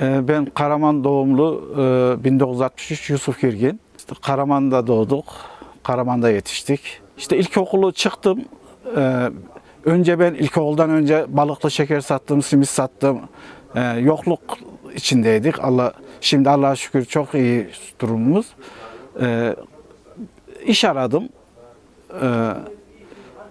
Ee, Ben Karaman doğumlu e, 1963 Yusuf Girgin. Karaman'da doğduk, Karaman'da yetiştik. İşte ilkokulu çıktım. Ee, Önce ben ilkokuldan önce balıklı şeker sattım, simit sattım. Ee, Yokluk içindeydik. Allah Şimdi Allah'a şükür çok iyi durumumuz. Ee, İş aradım. Ee,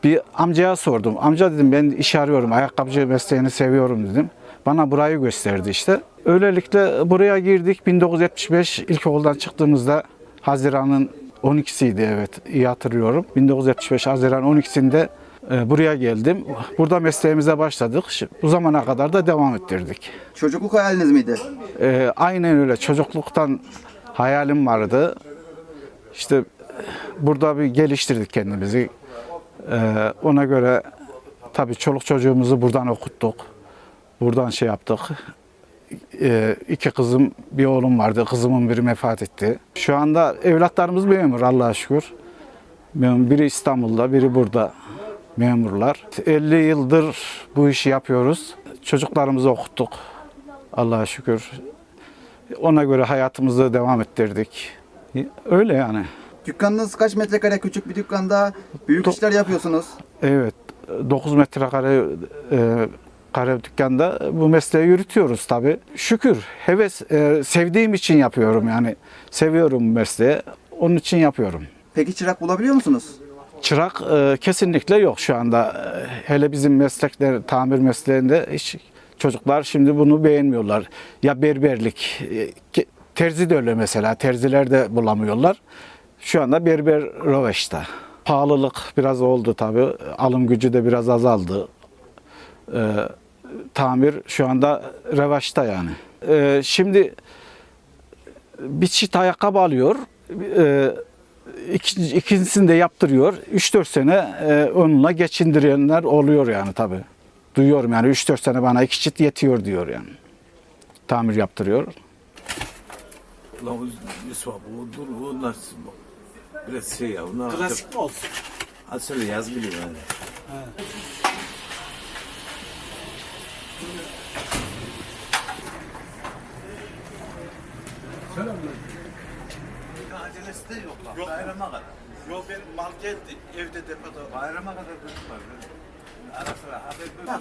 bir amcaya sordum. Amca dedim ben iş arıyorum. Ayakkabıcı mesleğini seviyorum dedim. Bana burayı gösterdi işte. Öylelikle buraya girdik. 1975 ilkokuldan çıktığımızda Haziran'ın 12'siydi evet iyi hatırlıyorum. 1975 Haziran 12'sinde e, buraya geldim. Burada mesleğimize başladık. Bu zamana kadar da devam ettirdik. Çocukluk hayaliniz miydi? E, aynen öyle. Çocukluktan hayalim vardı. İşte burada bir geliştirdik kendimizi. E, ona göre tabii çoluk çocuğumuzu buradan okuttuk. Buradan şey yaptık. E, iki kızım, bir oğlum vardı. Kızımın biri vefat etti. Şu anda evlatlarımız memur Allah'a şükür. Biri İstanbul'da, biri burada memurlar. 50 yıldır bu işi yapıyoruz. Çocuklarımızı okuttuk. Allah'a şükür. Ona göre hayatımızı devam ettirdik. Öyle yani. Dükkanınız kaç metrekare küçük bir dükkanda büyük Do- işler yapıyorsunuz. Evet. 9 metrekare e, kare dükkanda bu mesleği yürütüyoruz tabii. Şükür. Heves e, sevdiğim için yapıyorum yani. Seviyorum mesleği. Onun için yapıyorum. Peki çırak bulabiliyor musunuz? Çırak e, kesinlikle yok şu anda. E, Hele bizim meslekler, tamir mesleğinde hiç çocuklar şimdi bunu beğenmiyorlar. Ya berberlik, e, terzi de öyle mesela. Terziler de bulamıyorlar. Şu anda berber roveşta. Pahalılık biraz oldu tabii. Alım gücü de biraz azaldı. E, tamir şu anda revaçta yani. E, şimdi bir çift ayakkabı alıyor. E, ikinci, ikincisini de yaptırıyor. 3-4 sene e, onunla geçindirenler oluyor yani tabii. Duyuyorum yani 3-4 sene bana iki çift yetiyor diyor yani. Tamir yaptırıyor. Lan Yusuf abi o dur o nasıl bu? Biraz şey ya. Klasik mi olsun? Ha söyle yaz biliyor yani. Acelesi de yok lan. Bayrama kadar. Yok benim mal geldi. Evde depoda. Bayrama kadar dönüm var. Ara sıra haber böyle.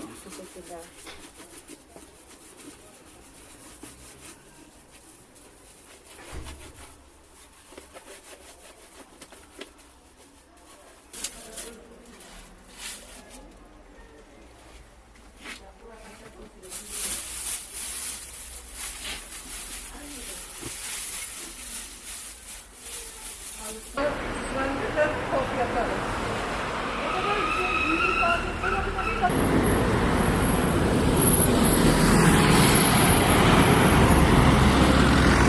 Yes.